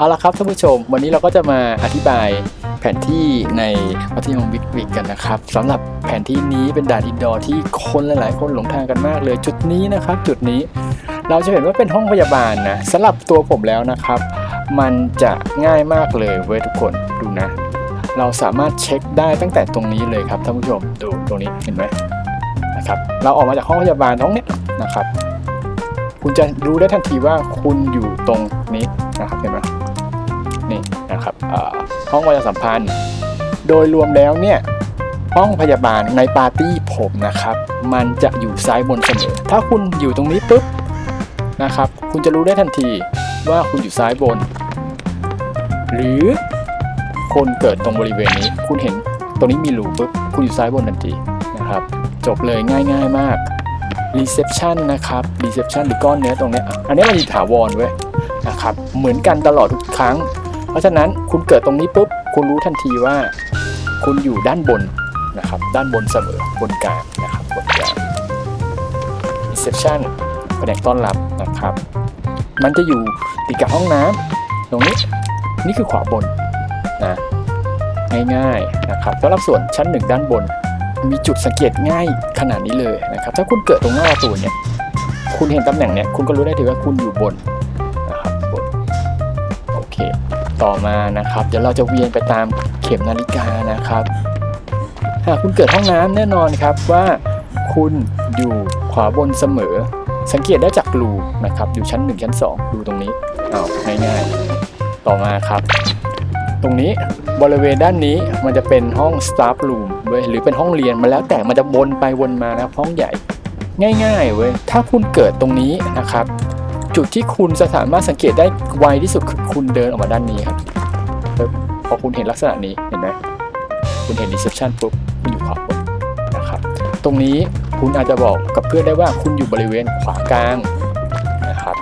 เอาละครับท่านผู้ชม วันนี้เราก็จะมาอธิบายแผนที่ในมัธยมวิทวิกกันนะครับสำหรับแผนที่นี้เป็นด่านอินดอร์ที่คนหลาย ๆ คนหลงทางกันมากเลย จุดนี้นะครับ จุดนี้เราจะเห็นว่าเป็นห้องพยาบาลนะสำหรับตัวผมแล้วนะครับ มันจะง่ายมากเลยเว้ยทุกคนดูนะ เราสามารถเช็คได้ตั้งแต่ตรงนี้เลยครับท่านผู้ชมดูตรงนี้เห็นไหมนะครับ เราออกมาจากห้องพยาบาลตรงเนี้ยนะครับ คุณจะรู้ได้ทันทีว่าคุณอยู่ตรงนี้นะครับเห็นไหม นะครับห้องประชาสัมพันธ์ โดยรวมแล้วเนี่ยห้องพยาบาลในปาร์ตี้ผมนะครับ มันจะอยู่ซ้ายบนเสมอ ถ้าคุณอยู่ตรงนี้ปุ๊บนะครับ คุณจะรู้ได้ทันทีว่าคุณอยู่ซ้ายบน หรือคนเกิดตรงบริเวณนี้ คุณเห็นตรงนี้มีรูปุ๊บ คุณอยู่ซ้ายบนทันทีนะครับ จบเลยง่าย ๆมาก reception นะครับ reception หรือก้อนเนื้อตรงนี้ อันนี้มันอยู่ถาวรเว้ยนะครับ เหมือนกันตลอดทุกครั้ง เพราะฉะนั้นคุณเกิดตรงนี้ปุ๊บคุณรู้ทันทีว่า คุณอยู่ด้านบนนะครับ ด้านบนเสมอบนกลางนะครับบนกลาง reception แผนกต้อนรับนะครับ มันจะอยู่ติดกับห้องน้ำตรงนี้นี่คือขวาบนนะง่ายๆนะครับสำหรับส่วนชั้นหนึ่งด้านบน มีจุดสังเกตง่ายขนาดนี้เลยนะครับ ถ้าคุณเกิดตรงหน้าประตูเนี่ยคุณเห็นตำแหน่งเนี่ยคุณก็รู้ได้ทีว่าคุณอยู่บนนะครับบนโอเค ต่อมานะครับ เดี๋ยวเราจะเวียนไปตามเข็มนาฬิกานะครับ หากคุณเกิดห้องน้ำแน่นอนครับว่าคุณอยู่ขวาบนเสมอ สังเกตได้จากรูนะครับ อยู่ชั้น 1 ชั้น 2 ดูตรงนี้เอาง่ายๆ ต่อมาครับ ตรงนี้บริเวณด้านนี้มันจะเป็นห้อง staff room เว้ยหรือเป็นห้องเรียนมาแล้วแต่มันจะวนไปวนมานะห้องใหญ่ ง่ายๆเว้ยถ้าคุณเกิดตรงนี้นะครับ จุดที่คุณจะสามารถสังเกตได้ไวที่สุดคือคุณเดินออกมาด้านนี้ครับพอคุณเห็นลักษณะนี้เห็นไหมคุณเห็น reception ปุ๊บคุณอยู่ขวาบนนะครับตรงนี้คุณอาจจะบอกกับเพื่อนได้ว่าคุณอยู่บริเวณขวากลางนะครับ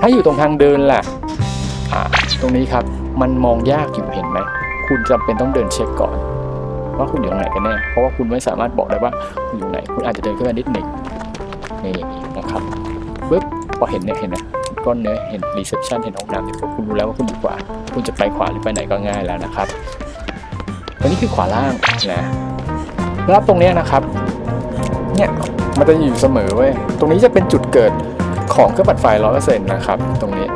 ถ้าอยู่ตรงทางเดินล่ะอ่าตรงนี้ครับมันมองยากอยู่เห็นไหมคุณจำเป็นต้องเดินเช็คก่อน ว่าคุณอยู่ตรงไหนกันแน่เพราะว่าคุณไม่สามารถบอกได้ว่าคุณอยู่ไหน คุณอาจจะเดินขึ้นมานิดหนึ่งนี่อย่างนี้นะครับ อเห็นเนี่ยเห็นนะก้อนเนื้อเห็นรีเซพชันเห็นห้องน้ำเนี่ยคุณรู้แล้วว่าคุณอยู่ขวาคุณจะไปขวาหรือไปไหนก็ง่ายแล้วนะครับอันนี้คือขวาล่างนะแล้วตรงนี้นะครับเนี่ยมันจะอยู่เสมอเว้ยตรงนี้จะเป็นจุดเกิดของเครื่องปั่นไฟร้อยเปอร์เซ็นต์นะครับ ตรงนี้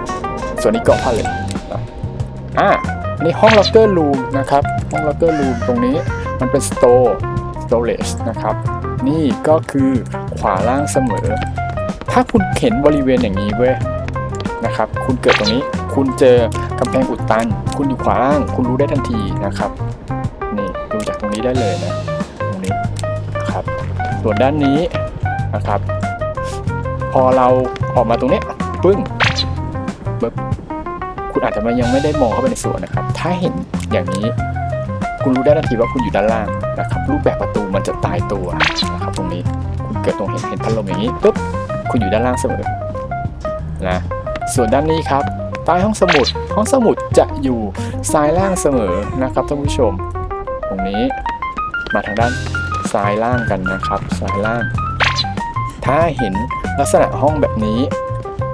ส่วนนี้เกาะผ้าเหล็กนะอ่านี่ห้องล็อกเกอร์รูมนะครับห้องล็อกเกอร์รูมตรงนี้มันเป็น store storage นะครับ นี่ก็คือขวาล่างเสมอ ถ้าคุณเห็นบริเวณอย่างนี้เว้ยนะครับ คุณเกิดตรงนี้ คุณเจอกำแพงอุดตัน คุณอยู่ขวาล่าง คุณรู้ได้ทันทีนะครับ นี่ดูจากตรงนี้ได้เลยนะ ตรงนี้นะครับ ส่วนด้านนี้นะครับ พอเราออกมาตรงนี้ปึ้งปึ๊บคุณอาจจะยังไม่ได้มองเข้าไปในสวนนะครับ ถ้าเห็นอย่างนี้ คุณรู้ได้ทันทีว่าคุณอยู่ด้านล่างนะครับ รูปแบบประตูมันจะตายตัวนะครับตรงนี้ คุณเกิดตรงเห็นเห็นพัดลมอย่างนี้ปุ๊บ คุณอยู่ด้านล่างเสมอนะส่วนด้านนี้ครับใต้ห้องสมุดห้องสมุดจะอยู่ซ้ายล่างเสมอนะครับท่านผู้ชม ตรงนี้มาทางด้านซ้ายล่างกันนะครับซ้ายล่าง ถ้าเห็นลักษณะห้องแบบนี้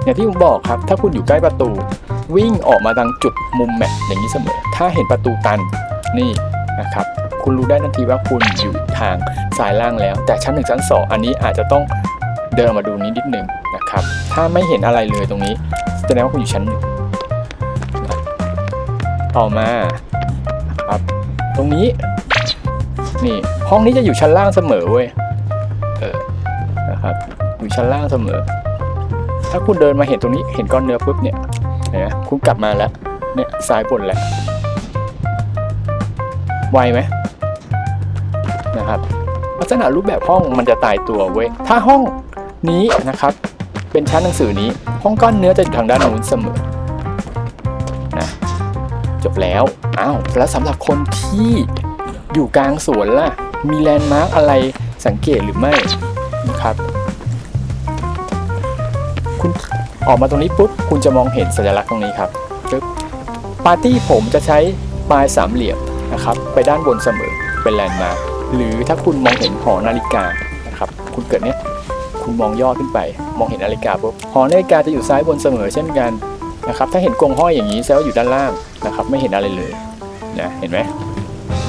อย่างที่ผมบอกครับ ถ้าคุณอยู่ใกล้ประตู วิ่งออกมาทางจุดมุมแมปอย่างนี้เสมอ ถ้าเห็นประตูตันนี่นะครับ คุณรู้ได้ทันทีว่าคุณอยู่ทางสายล่างแล้ว แต่ชั้นหนึ่งชั้นสองอันนี้อาจจะต้อง เดินออกมาดูนี้นิดหนึ่งนะครับ ถ้าไม่เห็นอะไรเลยตรงนี้แสดงว่าคุณอยู่ชั้นหนึ่งต่อมาครับ ตรงนี้ นี่ห้องนี้จะอยู่ชั้นล่างเสมอเว้ยเออนะครับอยู่ชั้นล่างเสมอ ถ้าคุณเดินมาเห็นตรงนี้เห็นก้อนเนื้อปุ๊บเนี่ยนไหมคุณกลับมาแล้วเนี่ยซ้ายบนแหล้วไวไหมนะครับลักษณะรูปแบบห้องมันจะตายตัวเว้ยถ้าห้อง นี้นะครับ เป็นชั้นหนังสือนี้ ห้องก้อนเนื้อจะอยู่ทางด้านนู้นเสมอนะจบแล้วอ้าวแล้วสำหรับคนที่อยู่กลางสวนล่ะ มีแลนด์มาร์กอะไรสังเกตหรือไม่นะครับคุณออกมาตรงนี้ปุ๊บคุณจะมองเห็นสัญลักษณ์ตรงนี้ครับปึ๊บปาร์ตี้ผมจะใช้ปลายสามเหลี่ยมนะครับ ไปด้านบนเสมอเป็นแลนด์มาร์คหรือถ้าคุณมองเห็นหอนาฬิกานะครับ คุณเกิดเนี้ย คุณมองย่อขึ้นไป มองเห็นนาฬิกาปุ๊บหอนาฬิกาจะอยู่ซ้ายบนเสมอเช่นกันนะครับถ้าเห็นกรงห้อยอย่างนี้แสดงว่าอยู่ด้านล่างนะครับไม่เห็นอะไรเลยนะเห็นไหม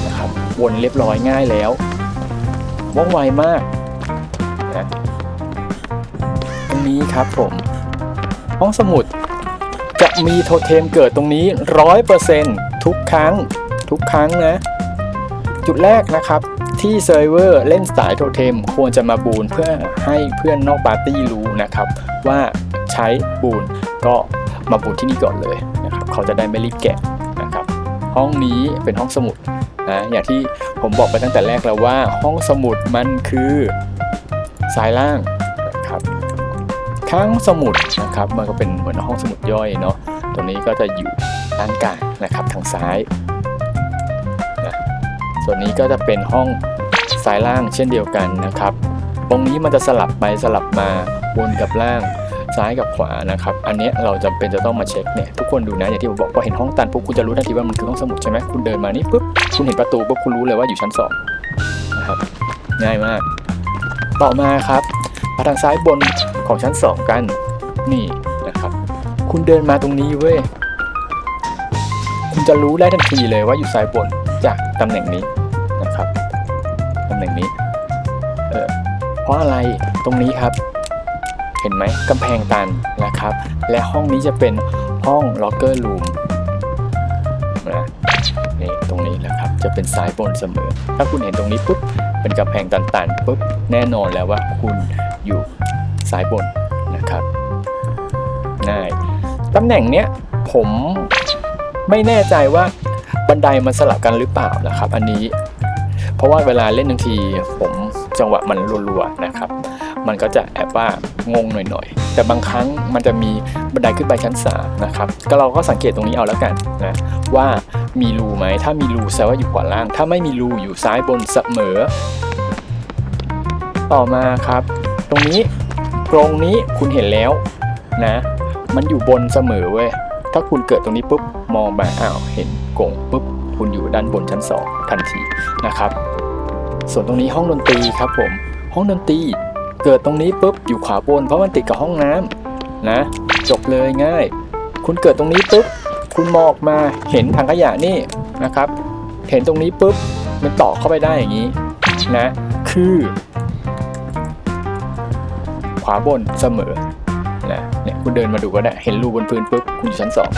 นะครับวนเรียบร้อยง่ายแล้วว่องไวมากนะตรงนี้ครับผมห้องสมุดจะมีโทเทมเกิดตรงนี้ร้อยเปอร์เซ็นทุกครั้งทุกครั้งนะ จุดแรกนะครับ ที่เซิร์ฟเวอร์เล่นสายโทเทมควรจะมาบูนเพื่อให้เพื่อนนอกปาร์ตี้รู้นะครับ ว่าใช้บูนก็มาบูนที่นี่ก่อนเลยนะครับเขาจะได้ไม่รีบแกะนะครับ ห้องนี้เป็นห้องสมุดนะอย่างที่ผมบอกไปตั้งแต่แรกแล้วว่าห้องสมุดมันคือซ้ายล่างนะครับข้างสมุดนะครับมันก็เป็นเหมือนห้องสมุดย่อยเนาะตรงนี้ก็จะอยู่ด้านกลางนะครับทางซ้ายนะส่วนนี้ก็จะเป็นห้อง ซ้ายล่างเช่นเดียวกันนะครับ ตรงนี้มันจะสลับไปสลับมาวนกับล่างซ้ายกับขวานะครับ อันนี้เราจำเป็นจะต้องมาเช็คเนี่ยทุกคนดูนะอย่างที่ผมบอกพอเห็นห้องตันปุ๊บคุณจะรู้ทันทีว่ามันคือห้องสมุดใช่ไหมคุณเดินมานี่ปุ๊บคุณเห็นประตูปุ๊บคุณรู้เลยว่าอยู่ชั้นสองนะครับง่ายมาก ต่อมาครับมาทางซ้ายบนของชั้นสองกันนี่นะครับ คุณเดินมาตรงนี้เว้ยคุณจะรู้ได้ทันทีเลยว่าอยู่ซ้ายบนจากตำแหน่งนี้นะครับำแหน่งนี้เออเพราะอะไรตรงนี้ครับ เห็นไหมกำแพงตันนะครับ และห้องนี้จะเป็นห้องล็อกเกอร์รูมนะนี่ตรงนี้แหละครับจะเป็นซ้ายบนเสมอ ถ้าคุณเห็นตรงนี้ปุ๊บเป็นกำแพงตันๆปุ๊บแน่นอนแล้วว่าคุณอยู่ซ้ายบนนะครับง่ายตำแหน่งเนี้ยผมไม่แน่ใจว่าบันไดมันสลับกันหรือเปล่านะครับ อันนี้ เพราะว่าเวลาเล่นบางทีผมจังหวะมันรัวๆนะครับ มันก็จะแอบว่างงหน่อยๆ แต่บางครั้งมันจะมีบันไดขึ้นไปชั้น3นะครับ ก็เราก็สังเกตตรงนี้เอาแล้วกันนะว่ามีรูไหม ถ้ามีรูแสดงว่าอยู่ขวาล่าง ถ้าไม่มีรูอยู่ซ้ายบนเสมอ ต่อมาครับ ตรงนี้กรงนี้คุณเห็นแล้วนะ มันอยู่บนเสมอเว้ย ถ้าคุณเกิดตรงนี้ปุ๊บมองมาอ้าวเห็นกงปุ๊บ ด้านบนชั้น 2 ทันทีนะครับ ส่วนตรงนี้ห้องดนตรีครับผม ห้องดนตรีเกิดตรงนี้ปุ๊บอยู่ขวาบนเพราะมันติดกับห้องน้ำนะจบเลยง่าย คุณเกิดตรงนี้ปุ๊บคุณมองออกมาเห็นถังขยะนี่นะครับ เห็นตรงนี้ปุ๊บมันต่อเข้าไปได้อย่างนี้นะคือ ขวาบนเสมอนะเนี่ยคุณเดินมาดูก็ได้เห็นรูบนพื้นปุ๊บคุณอยู่ชั้นสอง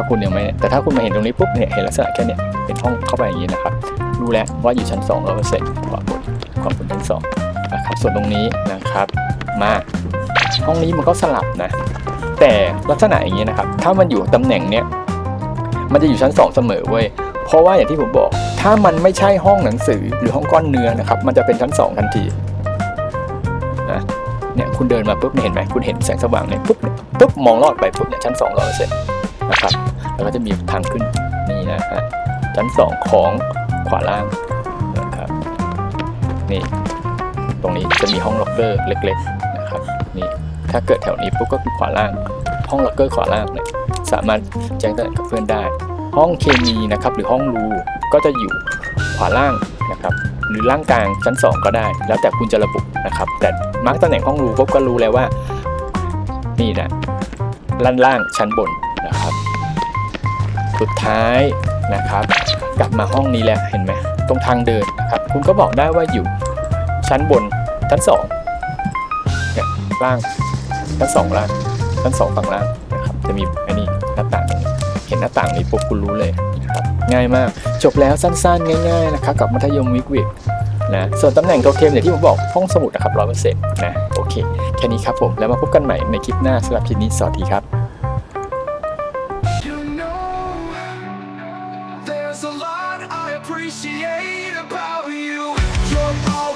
ถ้าคุณยังไม่แต่ถ้าคุณมาเห็นตรงนี้ปุ๊บเนี่ยเห็นลักษณะแค่เนี้ยเป็นห้องเข้าไปอย่างนี้นะครับรู้แล้วว่าอยู่ชั้น2 100%ขวาบนความบนชั้น2นะครับส่วนตรงนี้นะครับมาห้องนี้มันก็สลับนะ แต่ลักษณะอย่างนี้นะครับ ถ้ามันอยู่ตำแหน่งเนี้ยมันจะอยู่ชั้น 2 เสมอเว้ยเพราะว่าอย่างที่ผมบอก ถ้ามันไม่ใช่ห้องหนังสือหรือห้องก้อนเนื้อนะครับมันจะเป็นชั้น 2 ทันทีนะเนี่ยคุณเดินมาปุ๊บเห็นไหมคุณเห็นแสงสว่างเนี่ยปุ๊บปุ๊บมองลอดไปปุ๊บเนี่ยชั้น2 100%นะครับ แล้วก็จะมีทางขึ้นนี่นะฮะชั้น 2 ของขวาล่างนะครับนี่ตรงนี้จะมีห้องล็อกเกอร์เล็กๆนะครับนี่ถ้าเกิดแถวนี้ปุ๊บก็คือขวาล่าง ห้องล็อกเกอร์ขวาล่างเนี่ยสามารถแจ้งเตือนกับเพื่อนได้ ห้องเคมีนะครับหรือห้องรูก็จะอยู่ขวาล่างนะครับหรือล่างกลางชั้น 2 ก็ได้ แล้วแต่คุณจะระบุนะครับแต่มาร์กตำแหน่งห้องรูปุ๊บก็รู้แล้วว่านี่นะล่างล่างชั้นบน สุดท้ายนะครับ กลับมาห้องนี้แล้วเห็นไหมตรงทางเดินนะครับ คุณก็บอกได้ว่าอยู่ชั้นบนชั้นสองเนี่ยล่างชั้นสองล่างชั้นสองฝั่งล่างนะครับจะมีอันนี้หน้าต่างเห็นหน้าต่างนี้ปุ๊บคุณรู้เลยนะครับง่ายมากจบแล้วสั้นๆ ง่ายๆนะครับกับมัธยมวิกวิกนะส่วนตำแหน่งโทเทมอย่างที่ผมบอกห้องสมุดนะครับร้อยเปอร์เซ็นต์นะโอเค แค่นี้ครับผม แล้วมาพบกันใหม่ในคลิปหน้าสำหรับคลิปนี้สวัสดีครับ There's a lot I appreciate about you. You're all